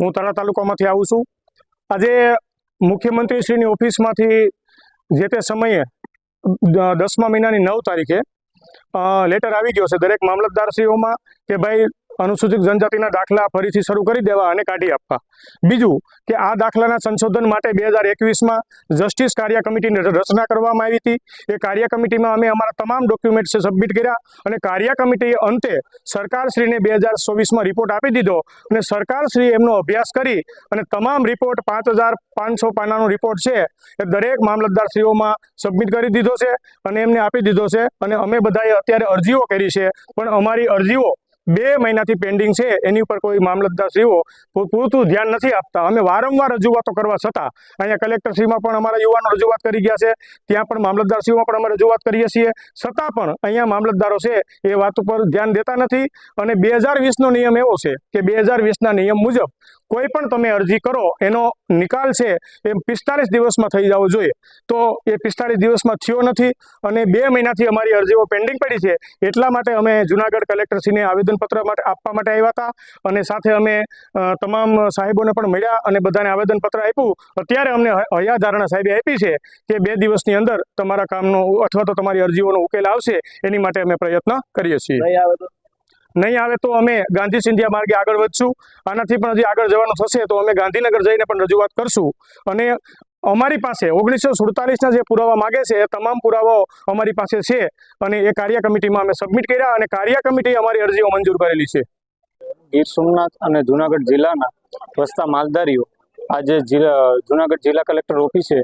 હું તળા તાલુકામાંથી આવું છું. આજે મુખ્યમંત્રીશ્રીની ઓફિસમાંથી જે તે સમયે દસમા મહિનાની નવ તારીખે લેટર આવી ગયો છે દરેક મામલતદારશ્રીઓમાં કે ભાઈ અનુસૂચિત જનજાતિના દાખલા ફરીથી શરૂ કરી દેવા અને કાઢી આપવા. બીજું કે આ દાખલાના સંશોધન માટે બે હજાર એકવીસમાં જસ્ટિસ કાર્ય કમિટીની રચના કરવામાં આવી હતી. એ કાર્ય કમિટીમાં અમે અમારા તમામ ડોક્યુમેન્ટ્સ સબમિટ કર્યા અને કાર્ય કમિટીએ અંતે સરકારશ્રીને બે હજાર ચોવીસમાં રિપોર્ટ આપી દીધો અને સરકારશ્રી એમનો અભ્યાસ કરી અને તમામ રિપોર્ટ પાંચ હજાર પાંચસો પાનાનો રિપોર્ટ છે એ દરેક મામલતદારશ્રીઓમાં સબમિટ કરી દીધો છે અને એમને આપી દીધો છે અને અમે બધાએ અત્યારે અરજીઓ કરી છે પણ અમારી અરજીઓ બે મહિનાથી પેન્ડિંગ છે, એની ઉપર કોઈ મામલતદારશ્રીઓ પૂરતું ધ્યાન નથી આપતા. અમે વારંવાર રજૂઆતો કરવા છતાં અહીંયા કલેક્ટરશ્રીમાં પણ અમારા યુવાનો રજૂઆત કરી ગયા છે, ત્યાં પણ મામલતદારશ્રીમાં પણ અમે રજૂઆત કરીએ છીએ. છતાં પણ અહીંયા મામલતદારો છે, એ વાત ઉપર ધ્યાન દેતા નથી અને બે હજાર વીસનો નિયમ એવો છે કે બે હજાર વીસના નિયમ મુજબ કોઈ પણ તમે અરજી કરો, એનો નિકાલ છે, એ પિસ્તાલીસ દિવસમાં થઈ જવો જોઈએ. તો એ પિસ્તાલીસ દિવસમાં થયો નથી અને બે મહિનાથી અમારી અરજીઓ પેન્ડિંગ પડી છે. એટલા માટે અમે જુનાગઢ કલેક્ટરશ્રીને આવેદનપત્ર માટે આપવા માટે આવ્યા હતા અને સાથે અમે તમામ સાહેબોને પણ મળ્યા અને બધાને આવેદનપત્ર આપ્યું. અત્યારે અમને હયાધારણા ધારણા સાહેબે આપી છે કે બે દિવસની અંદર તમારા કામનો અથવા તો તમારી અરજીઓનો ઉકેલ આવશે એની માટે અમે પ્રયત્ન કરીએ છીએ. નહીં આવે તો? નહીં આવે તો અમે ગાંધી સિંધિયા માર્ગે આગળ વધશું. આનાથી પણ હજી આગળ જવાનું થશે તો અમે ગાંધીનગર જઈને પણ રજૂઆત કરશું. અને અમારી પાસે ઓગણીસો સુડતાલીસના જે પુરાવા માગે છે, એ તમામ પુરાવાઓ અમારી પાસે છે અને એ કાર્ય કમિટીમાં અમે સબમિટ કર્યા અને કાર્ય કમિટી અમારી અરજીઓ મંજૂર કરેલી છે. ગીર સોમનાથ અને જુનાગઢ જિલ્લાના વસતા માલધારીઓ આજે જુનાગઢ જિલ્લા કલેક્ટર ઓફિસે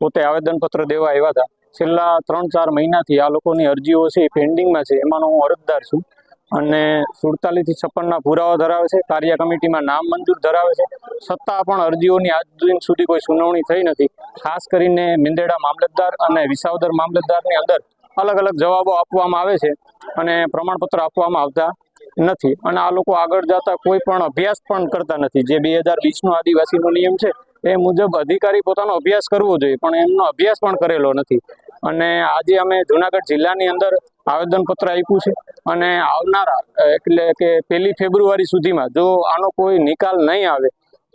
પોતે આવેદનપત્ર દેવા આવ્યા હતા. છેલ્લા ત્રણ ચાર મહિનાથી આ લોકોની અરજીઓ છે એ પેન્ડિંગમાં છે. એમાંનો હું અરજદાર છું. અને સુડતાલીસથી છપ્પનના પુરાવા ધરાવે છે. કાર્ય કમિટીમાં નામ મંજૂર ધરાવે છે. છતાં પણ અરજીઓની આજ દિન સુધી કોઈ સુનાવણી થઈ નથી. ખાસ કરીને મિંદેડા મામલતદાર અને વિસાવદર મામલતદારની અંદર અલગ અલગ જવાબો આપવામાં આવે છે અને પ્રમાણપત્ર આપવામાં આવતા નથી. અને આ લોકો આગળ જતા કોઈ પણ અભ્યાસ પણ કરતા નથી. જે બે હજાર વીસનો આદિવાસીનો નિયમ છે, એ મુજબ અધિકારી પોતાનો અભ્યાસ કરવો જોઈએ, પણ એમનો અભ્યાસ પણ કરેલો નથી. અને આજે અમે જુનાગઢ જિલ્લાની અંદર આવેદનપત્ર આપ્યું છે. અને આવનારા, એટલે કે પહેલી ફેબ્રુઆરી સુધીમાં જો આનો કોઈ નિકાલ નહીં આવે,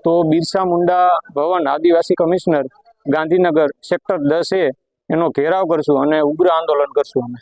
તો બિરસા મુંડા ભવન આદિવાસી કમિશનર ગાંધીનગર સેક્ટર દસ એનો ઘેરાવ કરશું અને ઉગ્ર આંદોલન કરશું અમે.